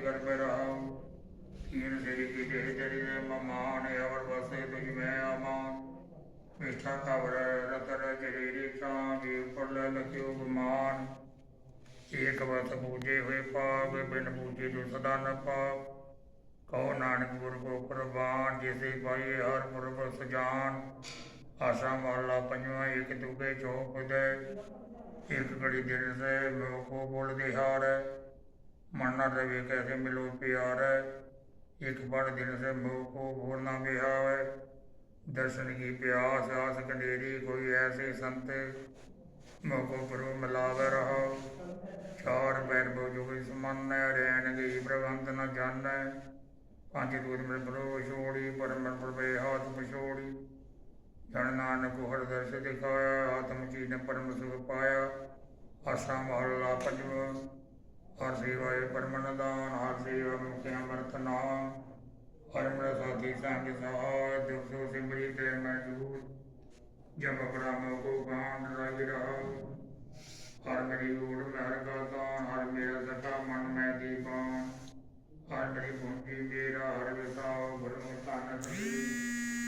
ਕਰ ਮੈਂ ਰਹਾਉ ਕੀਨ ਸ੍ਰੀ ਕੀ ਤੇਰੀ ਤੇਰੀ ਦੇ ਮਮਾਨ ਅਵਰ ਵਸੇ ਤੁਝ ਮੈਂ ਆਮਾਨ ਮਿੱਠਾ ਕਬਰ ਰਤਰ ਜਰੀਰੀ ਕਾਂ ਵੀ ਉੱਪਰ ਲੈ ਲਖਿਓ ਗੁਮਾਨ ਏਕ ਵਸ ਪੂਜੇ ਹੋਏ ਪਾਪ ਬਿਨ ਪੂਜੇ ਜੋ ਸਦਾ ਨ ਪਾਪ ਕਹੋ ਨਾਨਕ ਗੁਰ ਕੋ ਕੁਰਬਾਨ ਜਿਸੇ ਪਾਈਏ ਹਰ ਪੁਰਬ ਸਜਾਨ ਆਸਾ ਮਹਲਾ ਪੰਜਵਾਂ ਮਨ ਨਾ ਰਵੇ ਕੈਸੇ ਮਿਲੋ ਪਿਆਰ ਇੱਕ ਬੜ ਦਿਨ ਸੇ ਮੋ ਕੋ ਭੂਲ ਨਾ ਬਿਹਾਵੇ ਦਰਸ਼ਨ ਕੀ ਪਿਆਸ ਆਸ ਕੰਡੇਰੀ ਕੋਈ ਐਸੇ ਸੰਤ ਮੋ ਕੋ ਪਰੋ ਮਿਲਾਵੇ ਰਹੋ। ਚਾਰ ਬੈਰ ਬੋ ਜੋ ਸਮਨ ਰਹਿਣ ਗਈ ਪ੍ਰਬੰਧ ਨਾ ਜਾਣੈ। ਪੰਜ ਦੂਤ ਮਿਲ ਬਰੋ ਛੋੜੀ ਪਰਮ ਪ੍ਰਵੇ ਹਾਥ ਪਛੋੜੀ। ਜਨ ਨਾਨਕ ਹਰ ਦਰਸ਼ ਦਿਖਾਇਆ, ਆਤਮ ਚੀਨ ਪਰਮ ਸੁਖ ਪਾਇਆ। ਆਸਾ ਮਹੱਲਾ ਪੰਜਵਾਂ ਹਰ ਸੇਵਾਏ ਪਰਮਨ ਦਾਨ ਹਰ ਸੇਵਾ ਮੁਖਿ ਅਮਰਤ ਨਾਮ ਹਰ ਮੇਰਾ ਸਾਥੀ ਸੰਗ ਸਹਾਇ ਦੁਖ ਸੋ ਸਿਮਰੀ ਤੇ ਮੈਂ ਜੂਰ। ਜਬ ਬ੍ਰਹਮ ਕੋ ਗਾਨ ਰਾਜ ਰਹਾ। ਹਰ ਮੇਰੀ ਊੜ ਮਹਿਰ ਗਾਤਾਨ ਹਰ ਮੇਰਾ ਸਖਾ ਮਨ ਮੈਂ ਦੀਵਾਨ। ਹਰ ਮੇਰੀ ਪੁੰਜੀ ਮੇਰਾ ਹਰ ਵਿਸਾਉ, ਗੁਰੂ ਤਨ ਕਰੀ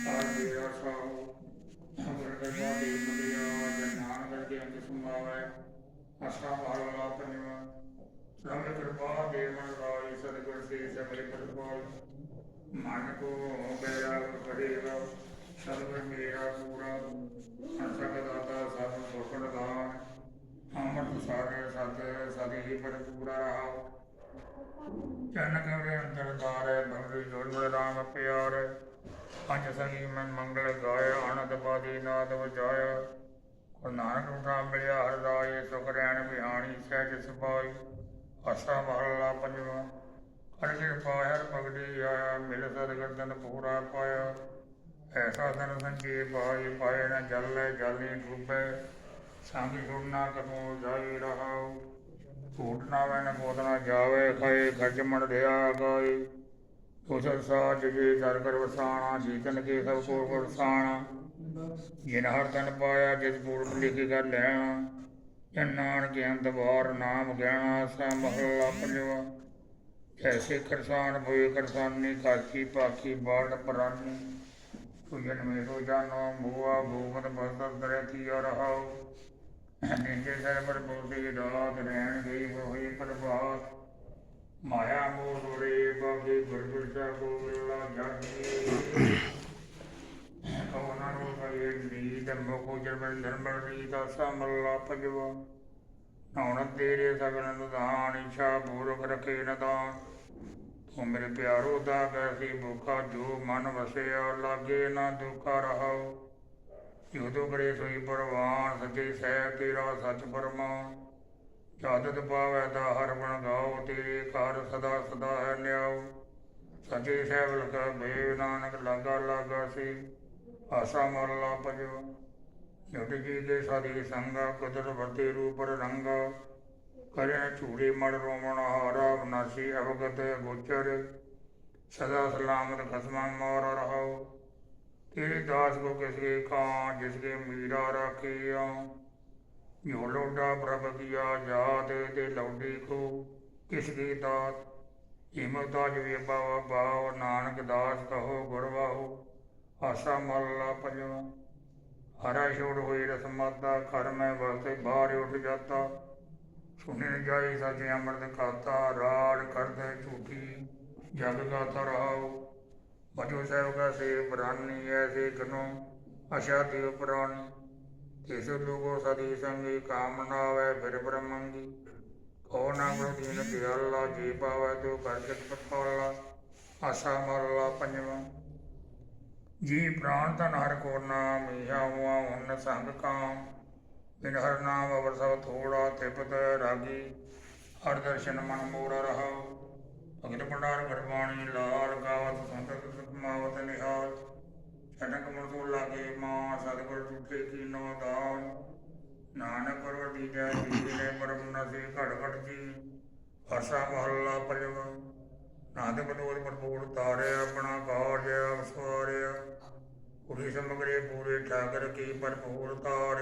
ਹਰ ਮੇਰਾ ਸਾਉ ਅਮਰ ਕਰਵਾ ਦੇ ਮੁਲਿਆ ਜਨਾਨ ਕਰਕੇ ਅੰਗ ਸੁਮਾਵੇ ਅਸਾ ਵਾਲਾ ਪੰਜਵਾ ਰੰਗ ਕਿਰਪਾ ਦੇ ਮਨ ਰਾਈ ਸਤਿਗੁਰ ਸੇ ਸਬਰੇ ਪਰਪਾਲ ਮਨ ਕੋ ਬੇਰਾ ਕਰੇਗਾ ਸਤਿਗੁਰ ਮੇਰਾ ਪੂਰਾ ਅਸਕ ਦਾਤਾ ਸਤ ਸੁਖਣ ਦਾਨ ਅਮਰ ਸਾਰੇ ਸਤ ਸਦੇ ਹੀ ਪਰ ਪੂਰਾ ਰਹਾ ਚਰਨ ਕਰੇ ਅੰਦਰ ਧਾਰੇ ਭਗਵੀ ਜੋੜ ਰਾਮ ਪਿਆਰੇ ਪੰਜ ਸੰਗੀ ਮੈਂ ਮੰਗਲ ਗਾਇਆ ਆਨੰਦ ਬਾਦੀ ਨਾਦ ਵਜਾਇਆ ਗੁਰੂ ਨਾਨਕ ਰੂਪਾ ਮਿਲਿਆ ਹਰ ਰਾਏ ਸੁਖ ਰੈਣ ਬਿਹਾਣੀ ਸਹਿਜ ਸੁਭਾਈ ਆਸਾ ਮਹੱਲਾ ਪੰਜਵਾਂ। ਹਰ ਕਿਰਪਾ ਹਰ ਆਇਆ, ਮਿਲ ਸਤਿਗੁਰਦਨ ਪੂਰਾ ਪਾਇਆ। ਐਸਾ ਧਨ ਸੰਜੇ ਪਾਈ ਪਾਏ ਨ ਜਲੇ, ਜਾਲੀ ਡੁੱਬੇ। ਸੰਗ ਜੁੜਨਾ ਕਤੋ ਜਾਈ ਰਹਾਉ। ਝੂਠ ਨਾ ਵੈਨ ਬੋਦਨਾ ਜਾਵੇ ਖਾਏ ਖਰਚ ਮਣ ਰਿਆ ਗਾਏ। ਉਸਰ ਸਾਜ ਜੀ ਦਰ ਕਰ ਵਸਾਣਾ, ਜੀਤਨ ਕੇ ਸਭ ਕੋ ਵਰਸਾਣਾ। ਜਿਨ ਹਰ ਤਨ ਪਾਇਆ, ਜਿਸ ਪੂਰਬ ਲਿਖੀ ਕਰ ਲੈਣਾ। ਜਨ ਨਾਨਕ ਅੰਤ ਨਾਮ ਗਿਆਣਾ ਸਾ ਮਹਲਾ ਪੰਜਵਾ। ਜੈਸੇ ਕਰਸਾਨ ਹੋਏ ਕਰਸਾਨੀ ਕਾਕੀ ਪਾਕੀ ਬਾੜ ਪਰਾਨੀ। ਤੁਜਨ ਮੇਰੋ ਜਾਨੋ ਮੂਆ ਭੂਮਤ ਬਸਤ ਕਰੇ ਥੀਆ ਰਹਾਉ ਨਿੰਦੇ ਸਰਬਰ ਬੋਧੀ ਰਾਤ ਰਹਿਣ ਗਈ ਹੋਈ ਪ੍ਰਭਾਤ। ਮਾਇਆ ਮੋਹ ਰੋੜੇ ਬਾਗੇ ਗੁਰਗੁਰ ਸਾਹਿਬੋ ਮਿਲਾ ਜਾਗੀ ਨੂੰ ਕਹੇ ਜਰਮਨ ਧਰਮਰ ਨੀਤ ਆਸਾ ਪੰਜਵਾ ਨਾਉਣ ਤੇਰੇ ਸਗਨ ਨਿਧਾਨ ਇੱਛਾ ਪੂਰਕ ਰਖੇ ਨਦਾਨ ਤੂੰ ਮੇਰੇ ਪਿਆਰੋ ਦਾ ਕੈਸੀ ਭੁਖਾ, ਜੋ ਮਨ ਵਸਿਆ ਲਾਗੇ ਨਾ ਦੁਖਾ ਰਹਾਉ। ਜਦੋਂ ਕਰੇ ਸੋਈ ਪਰਵਾਨ ਸੱਚੇ ਸਹਿ ਤੇਰਾ ਸੱਚ ਫਰਮਾਨ ਜਾਦਤ ਪਾਵੈ ਦਾ ਹਰ ਗੁਣ ਗਾਓ, ਤੇਰੇ ਘਰ ਸਦਾ ਸਦਾ ਹੈ ਨਿਆਉ। ਸੱਚੇ ਸਹਿਬ ਲਗਾ ਬੇ ਨਾਨਕ ਲਾਗਾ ਲਾਗਾ ਸੀ। ਆਸਾ ਮਰਲਾ ਪਜੋ ਜੁਟ ਜੀ ਦੇ ਸਾਦੀ ਸੰਗਾ ਕੁਦਰ ਵਰਤੇ ਰੂਪ ਰੰਗਾ ਕਰੇ ਝੂੜੇ ਮੜ ਰੋਮਣ ਹਾਰਾ ਬਨਾਸੀ ਅਵਗਤ ਗੋਚਰ। ਸਦਾ ਸਲਾਮਤ ਖਸਮਾਂ ਮਾਰ ਰਹਾਓ। ਤੇਰੇ ਦਾਸ ਕੋ ਕਿਸਕੇ ਕਾਂ, ਜਿਸਕੇ ਮੀਰਾ ਰਾਖਿਆ ਜੋ ਲੋਡਾ ਪ੍ਰਭ ਕੀਆ ਜਾਤ, ਤੇ ਲੌਡੀ ਕੋ ਕਿਸਕੀ ਦਾਤ। ਹਿਮਤਾਜ ਵੀ ਬਾਵਾ, ਬਾਵ ਨਾਨਕ ਦਾਸ ਕਹੋ ਗੁਰਵਾਹੋ ਆਸਾ ਮੱਲਾ ਪੰਜਵਾ ਹਰਾ ਛੋੜ ਹੋਈ ਰਸਮਾਤਾ ਘਰ ਮੈਂ ਵਸਤੇ ਬਾਹਰ ਉੱਠ ਜਾਤਾ ਸੁਣੇ ਜਾਈ ਸੱਚ ਅੰਮ੍ਰਿਤ ਖਾਤਾ, ਰਾੜ ਕਰਦੇ ਝੂਠੀ। ਜਗ ਗਾਤਾ ਰਹਾਉ ਬਜੋ ਸਾਹਿਬ ਕਾ ਸੇ ਬਰਾਨੀ ਐਸੇ ਕਨੋ ਅਸ਼ਾ ਦੇਵ ਪੁਰਾਣੀ ਤਿਸ ਲੋਗੋ ਸਦੀ ਸੰਗੀ ਕਾਮਨਾ ਵੈ ਫਿਰ ਬ੍ਰਹਮੰਗੀ। ਕੋ ਨਾ ਗੁਰੂ ਦੀਨ ਦਿਆਲਾ, ਜੀ ਪਾਵੈ ਤੋ ਕਰ ਜਗ ਪਟਾਲਾ ਆਸਾ ਮਰਲਾ ਪੰਜਵਾ ਜੀ ਪ੍ਰਾਨ ਤਨ ਹਰ ਕੋ ਨਾਮ ਇਹਾ ਹੁਆ ਹੁਨ ਸੰਗ ਕਾਮ। ਬਿਨ ਹਰ ਨਾਮ ਅਵਰ ਸਭ ਥੋੜਾ ਤਿਪਤ ਰਾਗੀ। ਹਰ ਦਰਸ਼ਨ ਮਨ ਮੋਰਾ ਰਹਾਉ। ਭਗਤ ਭੰਡਾਰ ਗੁਰਬਾਣੀ ਲਾਲ ਗਾਵਤ ਸੰਤਤ ਸਤਮਾਵਤ ਨਿਹਾਲ। ਛਨਕ ਮਨਸੂ ਲਾਗੇ ਮਾਂ, ਸਤਿਗੁਰ ਟੁੱਟੇ ਕੀ ਨੋ ਦਾਨ। ਨਾਨਕ ਪਰਵ ਦੀਜੈ ਜੀ ਨੇ ਪਰਮ ਨਸ਼ੀ ਘੜ ਘੜ ਜੀ। ਫਰਸਾ ਮਹੱਲਾ ਪੰਜਵਾ ਨਾਨਕ ਬਨੋਦ ਭਰਪੂਰ ਤਾਰਿਆ ਆਪਣਾ ਕਾਰਜ ਅਵਸਵਾਰਿਆ ਕੁੜੀ ਸਮਗਰੇ ਪੂਰੇ ਠਾਕਰ ਕੀ ਭਰਪੂਰ ਤਾਰੇ।